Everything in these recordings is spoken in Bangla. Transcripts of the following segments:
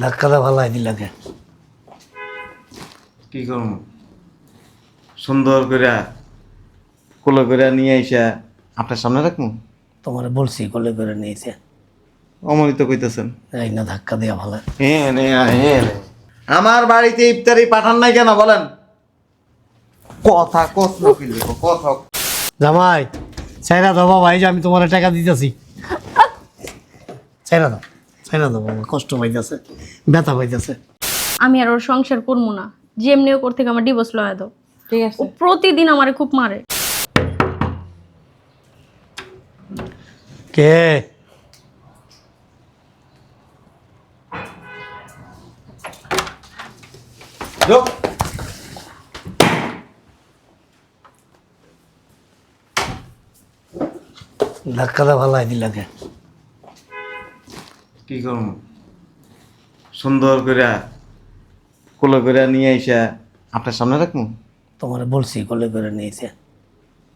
ধাক্কাটা ভালাই দিলাকে কি করব সুন্দর করে কোলো করে নিয়ে আইসা আপনার সামনে রাখব তোমার বলছি কোলে করে নিয়েছে অমনিত কইতেছেন। এই না ধাক্কা দেওয়া ভালো হ্যাঁ নে হ্যাঁ। আমার বাড়িতে ইফতারি পাঠান নাই কেন বলেন? কথা কত না কি লিখো কথা জামাই চাইনা দাও বাবা এই যে আমি তোমার টাকা দিতেছি। চাইনা দাও চাইনা দাও বাবা কষ্ট পাইতেছে ব্যথা পাইতেছে। আমি আর ওর সংসার করব না। যেমনি ওর থেকে আমার ডিভোর্স লয়া দাও। ঠিক ও আছে প্রতিদিন আমারে খুব মারে। কে? ঢোক ধাক্কাটা ভালাই দিলাকে কি করব সুন্দর করে কোলে করে নিয়ে আইসা আপনার সামনে রাখব তোমার বলছি কোলে করে নিয়েছে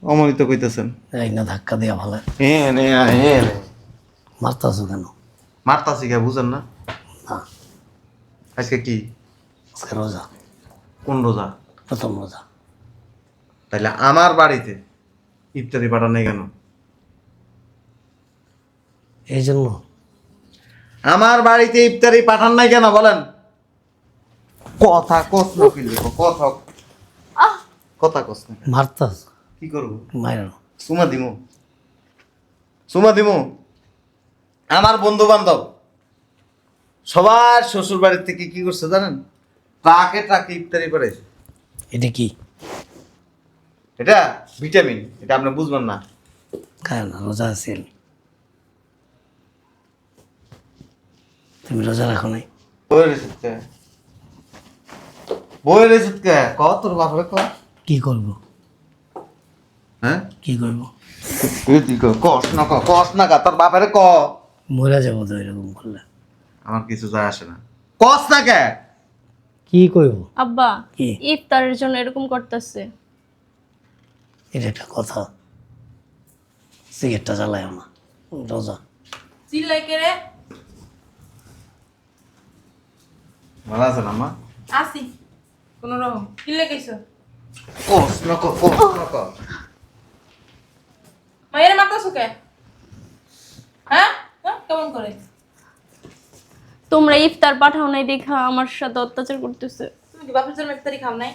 অমনিত কইতেছেন। এই না ধাক্কা দেওয়া ভালো হ্যাঁ হ্যাঁ নে। কেন? মারতাছি কে বুঝেন না? না। আজকে কি? আজকে রোজা। কোন রোজা? প্রথম রোজা। তাহলে আমার বাড়িতে ইফতারি পাঠান নাই কেন? এই জন্য আমার বাড়িতে ইফতারি পাঠান নাই কেন বলেন? কথা কস না কি লিখো কথা কথা কস না মারতাস। কি করব? মায়ের সুমা দিমু। সুমা দিমু। আমার বন্ধু বান্ধব সবার শ্বশুর বাড়ির থেকে কি করছে জানেন? ট্রাকে ট্রাকে ইফতারি করে এটা কি? এটা ভিটামিন। এটা আপনি বুঝবেন না। খায় না রোজা আছে। তুমি রোজা রাখো নাই। বইয়ের কে? বইয়ের রেসিপ কে? ক তোর বাপরে ক? কি করব? হ্যাঁ? কি করব? তুই তুই ক কস না ক কস না কা তোর বাপরে ক? মরে যাব তো এরকম করলে। আমার কিছু যায় আসে না। কস না কে? কি করব? আব্বা কি? ইফতারের জন্য এরকম করতেছে। এটা একটা কথা। সিগারেটটা জ্বালায় না। রোজা। চিল্লাই কে রে? ভালো আছে না মা আসি কোন রকম। ক কস মায়ের মাথা সুকে হ্যাঁ? হ্যাঁ? কেমন করে? তোমরা ইফতার পাঠাও নাই দেখা আমার সাথে অত্যাচার করতেছে। তুমি কি বাপের জন্য ইফতারি খাও নাই?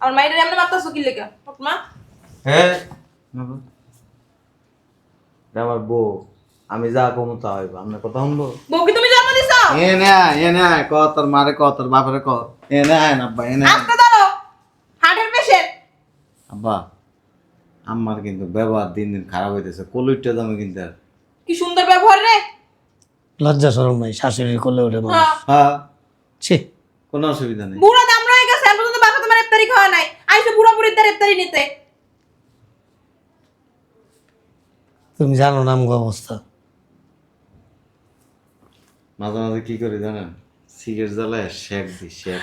আমার মায়ের এমনি মাথা সুকি লেগে? মা। হ্যাঁ। আমার বউ। আমি যা কমু তা হইব আপনার কথা শুনব? বউ কি তুমি এ না এ না ক তোর মারে ক তোর বাপরে ক। এ না না আব্বা এ না। আস্তে ধরো হার্টের পেশেন্ট আব্বা আমার কিন্তু ব্যবহার দিন দিন খারাপ হইতেছে কলুইটা দামে কিন্তু আর। কি সুন্দর ব্যবহার রে। লজ্জা সরম নাই শাশুড়ির কোলে ওঠে মানুষ। হ্যাঁ। হ্যাঁ। ছি। কোনো অসুবিধা নেই। বুড়া দাম রয়ে গেছে এখন পর্যন্ত বাপে তোমার ইফতারি খাওয়া নাই। আইসো বুড়া বুড়ির দ্বার ইফতারি নিতে। তুমি জানো নাম অবস্থা। মাঝে মাঝে কি করি জানেন? সিগারেট জ্বালায় শেক দি শেক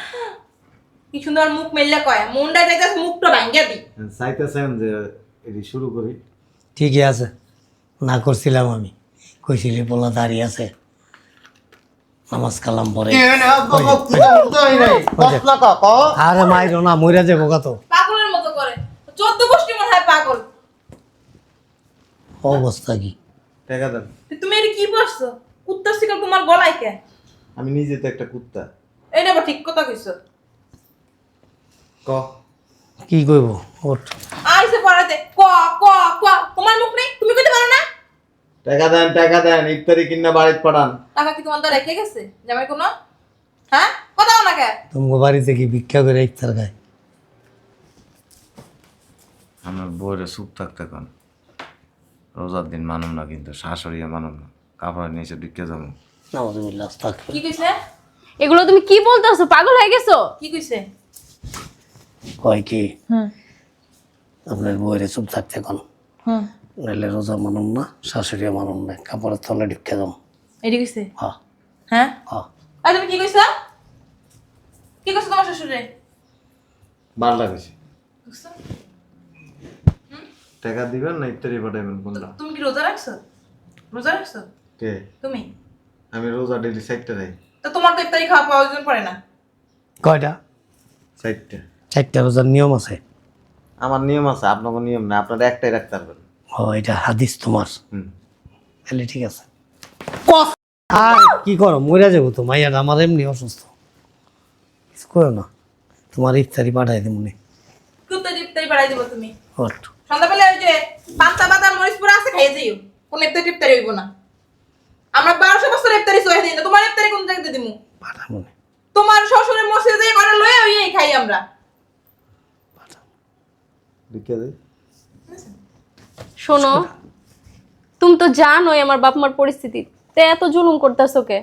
কি সুন্দর মুখ মেললে কয় মুন্ডা যাইতেছে মুখটা ভাঙ্গিয়া দি চাইতেছেন যে এটি শুরু করি। ঠিকই আছে না করছিলাম আমি। কইছিলি পোলা দাঁড়িয়ে আছে। নামাজ কালাম পরে। আরে মাইরো না মইরা যাব কত পাগলের মতো করে। চোদ্দ গোষ্ঠী মনে হয় পাগল। অবস্থা কি? টাকা দেন। তুমি এটা কি পড়ছো? কুত্তার শিকল তোমার গলায় কে? আমি নিজে তো একটা কুত্তা। এই নেব ঠিক কথা কইছো। ক। কি করব ওঠ। আইসে পড়াতে ক ক ক। তোমার মুখ নেই? তুমি কইতে পারো না? টাকা দেন টাকা দেন। ইফতারি কিনা বাড়িতে পাঠান। টাকা কি তোমার তো রেখে গেছে? জামাই কোনো? হ্যাঁ? কথাও না কে? তোমাকে বাড়িতে কি ভিক্ষা করে ইফতার খায়? আমার বইরে চুপ থাকতে কন। রোজার দিন মানব না কিন্তু শাশুড়িয়া মানব না। কাপড়ের নিচে ঢুকে যাব। নাউজুবিল্লাহ। কি কইছে? এগুলো তুমি কি বলতেছো? পাগল হয়ে গেছো? কি কইছে? কয় কি? হুম। আপনার বইরে চুপ থাকতে কোন হুম। নাহলে রোজা মানুন না শাশুড়িও মানুন না কাপড়ের তলে ঢুকে যাও এটি কইছে? হ্যাঁ হ্যাঁ? হ্যাঁ আর তুমি কি কইছো কি কইছো তোমার শ্বশুরে? বার লাগেছে বুঝছ? টাকা দিবেন না ইত্যাদি পাঠাবেন কোনটা তুমি কি রোজা রাখছো? রোজা রাখছো? কে? তুমি? আমি রোজা ডেলি সাইডটা রাই তো তোমার তো ইফতারি খাওয়া প্রয়োজন পড়ে না। কয়টা? সাইডটা চারটা রোজার নিয়ম আছে? আমার নিয়ম আছে আপনাকে নিয়ম না আপনারা একটাই রাখতে পারবেন। ও এটা হাদিস তোমার। হুম। তাহলে ঠিক আছে। আর কি করো মরে যাব তো মাইয়ার আমার এমনি অসুস্থ। কিছু করো না তোমার ইফতারি পাঠাই দেবো নি। কুত্তা ইফতারি বাড়াই দেবো তুমি। সন্ধ্যাবেলা ওই যে পান্তা বাদাম মরিচ পুরো আছে খাইয়ে যাইও। কোন ইফতারি টিফতারি হইব না। আমরা বারোশো বছর ইফতারি সহে দিই না তোমার ইফতারি কোন জায়গাতে দিমু? তোমার শ্বশুরের মসজিদে করে লয়ে ওই খাই আমরা। শোনো তুমি তো জানোই আমার বাপ মার পরিস্থিতি। তে এত জুলুম করতেছো কে?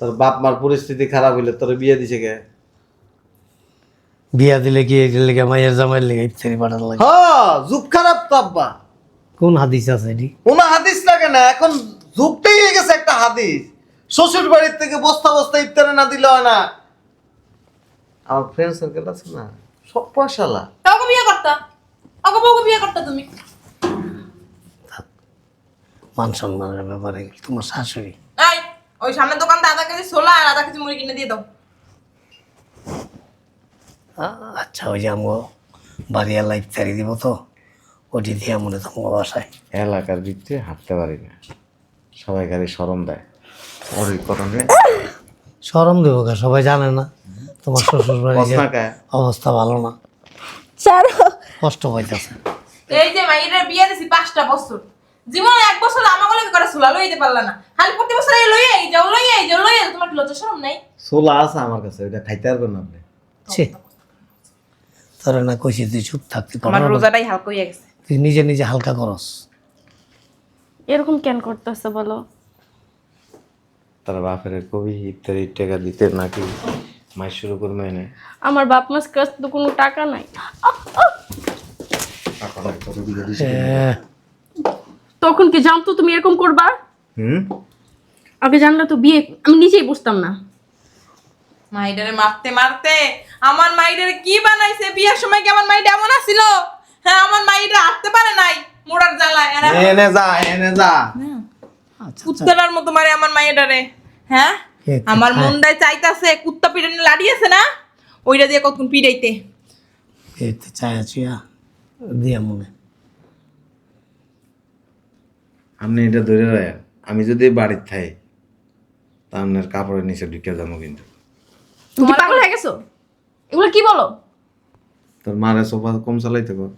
তোর বাপ মার পরিস্থিতি খারাপ হইলে তোর বিয়ে দিছে কে? বিয়া দিলে কি এটার লেগে মাইয়ের জামাইয়ের লেগে ইফতারি পাঠানো লাগে? হ্যাঁ যুগ খারাপ তো আব্বা। কোন হাদিস আছে এটি? কোনো হাদিস লাগে না এখন যুগটাই হয়ে গেছে একটা হাদিস। শ্বশুর বাড়ির থেকে বস্তা বস্তা ইফতারে না দিলে হয় না। আমার ফ্রেন্ড সার্কেল আছে না? সব পয়সালা কাউকে বিয়ে করতা? ওকে বউকে বিয়ে করতা তুমি? মান সম্মানের ব্যাপারে তোমার শাশুড়ি? এই ওই সামনের দোকানটা আধা কেজি ছোলা আর আধা কেজি মুড়ি কিনে দিয়ে দাও। আচ্ছা ওই যে আমগো বাড়িয়ালা ইফতারি দিব তো? ওটি দিয়ে মনে তো আমার বাসায়। এলাকার ভিতরে হাঁটতে পারি না। সবাই গাড়ি সরম দেয়। ওর এই করণে সরম দেবো কে? সবাই জানে না। তোমার শ্বশুর বাড়ি যে কসনাকা অবস্থা ভালো না। ছাড়ো কষ্ট পাইতেছে। এই যে মাইয়ের বিয়ে দিছি পাঁচটা বছর। জীবনে এক বছর আমাকে লগে করে? ছোলা লইতে পারলা না। খালি প্রতি বছর এই লইয়ে এই যাও লইয়ে এই যাও লইয়ে তোমার কি লজ্জা শরম নাই? সোলা আছে আমার কাছে ওইটা খাইতে পারবেন না আপনি। ছি। তোরা না কইছি তুই চুপ থাকতে পারো আমার না। রোজাটাই হালকা হয়ে গেছে। তুই নিজে নিজে হালকা করস। এরকম কেন করতেছো বলো? তার বাপের কবি ইত্যাদি টাকা দিতে নাকি মাই শুরু করবে না? আমার বাপ মাস কাছে তো কোনো টাকা নাই। তখন কি জানতো তুমি এরকম করবা? হুম? আগে জানলে তো বিয়ে আমি নিজেই বুঝতাম না। মাইডারে মারতে মারতে। আমার মাইডারে কি বানাইছে? বিয়ের সময় কি আমার মাইডা এমন আছিল হ্যাঁ আমার মাইডা আসতে পারে নাই মোড়ার জ্বালায় আর এখন এনে যা এনে যা। আচ্ছা কুত্তার মতো মারে আমার হ্যাঁ? আমার মন দেয় চাইতাছে কুত্তা পিড়ানি লাড়িয়েছে না? ওইটা দিয়ে কতক্ষণ এতে চায়া চুয়া দিয়া মনে। আপনি এটা ধরে রাখেন আমি যদি বাড়ির থাই তা আপনার কাপড়ের নিচে ঢুকে যাব কিন্তু। তুমি কি পাগল? হয়ে গেছো? এগুলো কি বলো? তোর মারে সোফা কম চালাইতে কর।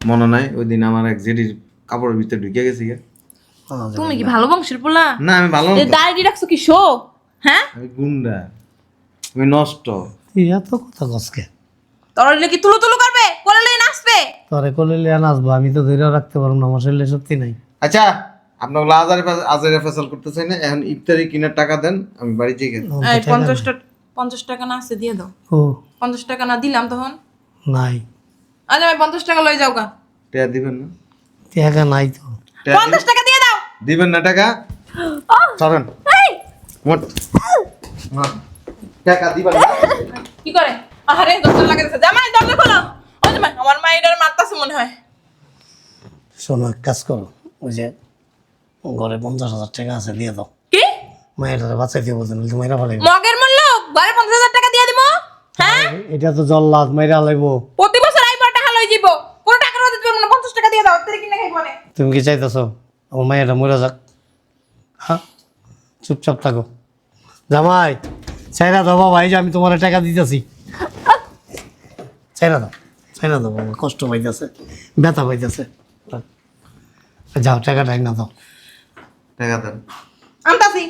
মনে নাই ওই দিন আমার এক জেডির কাপড়ের ভিতরে ঢুকে গেছি গে। তুমি কি ভালো বংশের পোলা? না আমি ভালো না তো। দাঁড়িয়ে রাখছো কি শো? হ্যাঁ? আমি গুন্ডা। আমি নষ্ট। তুই এত কথা কসকে তোর কি তুলো তুলো করবে? কোলে নাচবে? তোরে কোলে লিয়ে নাচবো আমি তো ধরে রাখতে পারব না আমার শরীরে সত্যি নাই। আচ্ছা আপনার আজারে আজারে ফেসাল করতে চাই না এখন ইফতারি কিনার টাকা দেন আমি বাড়ি থেকে আমার তো এই টাকা পঞ্চাশ না আছে দিয়ে দাও। ও। পঞ্চাশ টাকা না দিলাম তখন? নাই। আজ আমি পঞ্চাশ টাকা লয়ে যাও গা। টাকা দিবেন না। টাকা নাই তো। পঞ্চাশ টাকা দিয়ে দাও। দিবেন না টাকা? চলেন মোট টাকা দিবেন কি করে? আরে দরজা লাগাইছে জামাই দরজা খোলো। ও জামাই আমার মাইডার মারতাছে মনে হয়। শোনো এক কাজ করো। ওই যে ঘরে পঞ্চাশ হাজার টাকা আছে দিয়ে দাও। কি? মায়ের বাঁচাই দিয়ে বলছেন তুমি মাইরা ফেলাইব মগের মূল্য? ঘরে পঞ্চাশ হাজার টাকা দিয়ে দিব? হ্যাঁ? এটা তো জল্লাদ মাইরা লাইব। প্রতি বছর আইবার টাকা লই যাব কোনো টাকা রোদ দিতে পারব না পঞ্চাশ টাকা দিয়ে দাও তোর কিনে খাইব না। তুমি কি চাইতেছো? আমার মায়েরা মরে যাক। হ্যাঁ চুপচাপ থাকো। জামাই চাইরা দাও বাবা এই যে আমি তোমার টাকা দিতেছি। চাইরা দাও চাইরা দাও বাবা কষ্ট পাইতেছে ব্যথা পাইতেছে। যাও টাকাটা না দাও টাকা দেন। আমতাছি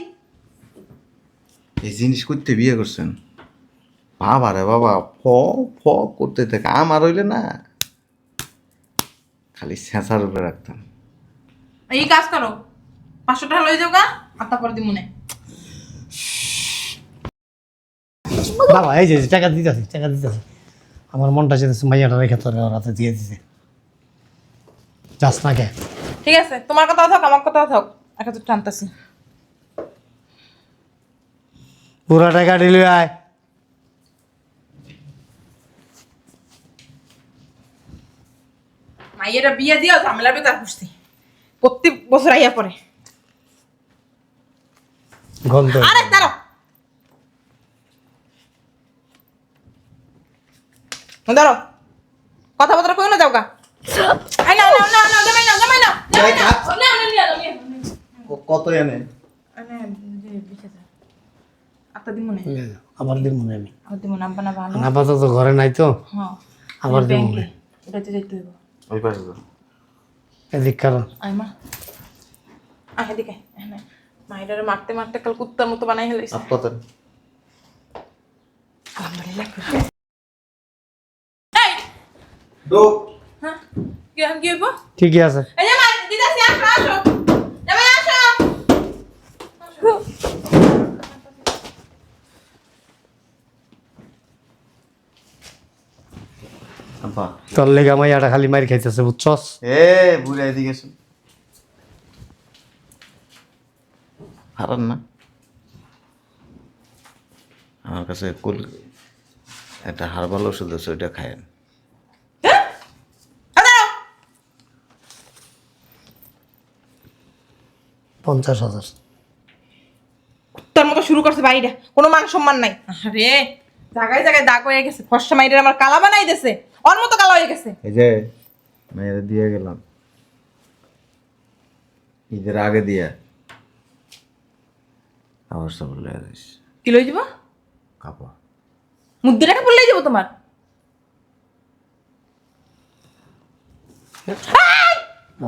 এই জিনিস করতে বিয়ে করছেন। বাবা রে বাবা ফ ফ করতে থাকে। আমার হইলে না খালি ছেঁচার উপরে রাখতাম। এই কাজ করো। পাঁচশো টাকা লই যাও গা আর তারপর দিব মনে। বাবা এই যে এই যে, টাকা দিতেছি টাকা দিতেছি। আমার মনটা যেতেছে মাইয়াটা রেখে তোর ওর হাতে দিয়ে দিতে যাস না কে ঠিক আছে তোমার কথাও থাক আমার কথাও থাক। এক হাজার টানতাছি পুরা টাকা দিলি আয়। মাইয়েরা বিয়ে দিয়েও ঝামেলার ভিতর খুঁজছি প্রত্যেক বছর আইয়া পরে গন্ধ। আরে দাঁড়াও। বতরা কই না যাও গা। আই না না না না জামাই না জামাই না জামাই না না না। কত এনে? আবার দিন আমি আবার দিব না আব্বা না ভালো। আপাতত ঘরে নাই তো। হ্যাঁ। আবার দিন ব্যাংকে এটা তো যাইতে হইব। ওই পাশে তো এদিক কারণ আয় মা আয় এদিকে মাইডারে মারতে মারতে কাল কুত্তার মতো বানাই হেলাইছে আপাতত আলহামদুলিল্লাহ এই ডোক হ্যাঁ কি কি হইব ঠিকই আছে এই যে মাই দিদাসি আসো আসো জামাই আসো আব্বা তোর লেগা মাইয়াটা খালি মার খাইতেছে বুঝছস? এ বুড়া এদিকে এসো। হারান না। আমার কাছে কুল একটা হার্বাল ওষুধ আছে ওইটা খায়েন হ্যাঁ। পঞ্চাশ হাজার। তোর মতো শুরু করছে বাড়িটা কোনো মান সম্মান নাই। আরে জায়গায় জায়গায় দাগ হয়ে গেছে ফর্সা মাইডের আমার কালা বানাই দিছে। ওর মতো কালা হয়ে গেছে। এই যে মেয়েরা দিয়ে গেলাম। ঈদের আগে দিয়া। আবার সব লয়ে যাইস। কি লই যাব? কাপড়। মুদ্দি টাকা পড়লেই যাব তোমার?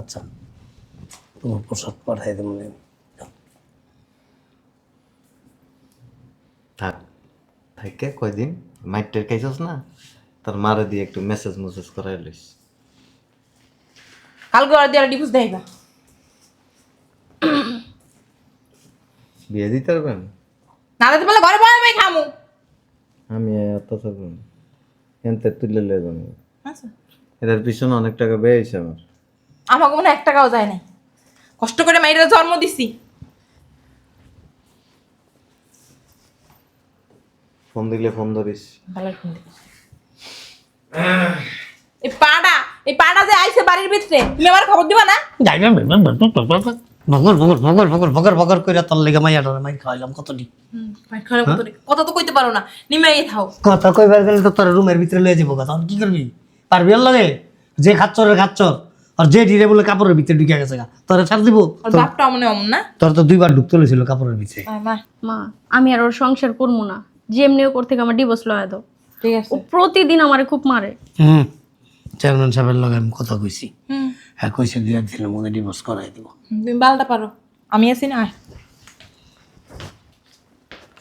আচ্ছা তোমার পোশাক পাঠাই দেবো থাক থাকে কয়দিন? মাইটের খাইছস না? তার মারে দিয়ে একটু মেসেজ মেসেজ করাই লইস কালকে আর দিয়ে ডিভোর্স দেয়বা বিয়ে দিতে পারবেন? না দিতে পারলে ঘরে বয়ে বয়ে খামু। আমি অত্যাচার করব এনতে তুলে লয়ে যাব আচ্ছা। এটার পিছনে অনেক টাকা ব্যয় বেয়েছে আমার। আমাকে মনে এক টাকাও যায় নাই। কষ্ট করে মাইরা জন্ম দিছি। ফোন দিলে ফোন ধরিস। ভালো ফোন দিবি। এই এই যে আইছে বাড়ির ভিতরে তুমি আমার খবর দিবা না? ভগর ভগর ভগর ভগর ভগর ভগর করে তোর লেগে মাইয়াটা মাই খাওয়াইলাম কতটি কথা তো কইতে পারো না নিমাই থাও। কথা কইবার গেলে তো তোর রুমের ভিতরে লয়ে যাব কথা কি করবি? পারবি ওর লগে? যে খাচ্চরের খাচ্চর আর যে ডিরে বলে কাপড়ের ভিতরে ঢুকে গেছে গা তোরে ছাড় দিব। ওর বাপটা মনে অমন না? তোর তো দুইবার ঢুকতে লেছিল কাপড়ের ভিতরে। মা। মা আমি আর ওর সংসার করব না। যেমনি ওর থেকে আমার ডিভোর্স লয়া দাও। ঠিক ও প্রতিদিন আমারে খুব মারে। হুম। চেয়ারম্যান সাহেবের লগে আমি কথা কইছি। হুম। হ্যাঁ কইছে দুই একদিনের মধ্যে ডিভোর্স করাই দিব। তুমি বালটা পারো। আমি আছি না আয়।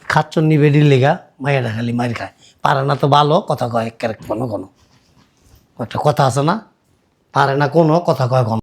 খাচ্চর নিবে ডির লেগা মাইয়াটা খালি মার খায়। পারে না তো ভালো কথা কয় এক কোনো কোনো। একটা কথা আছে না? পারে না কোনো কথা কয় ঘন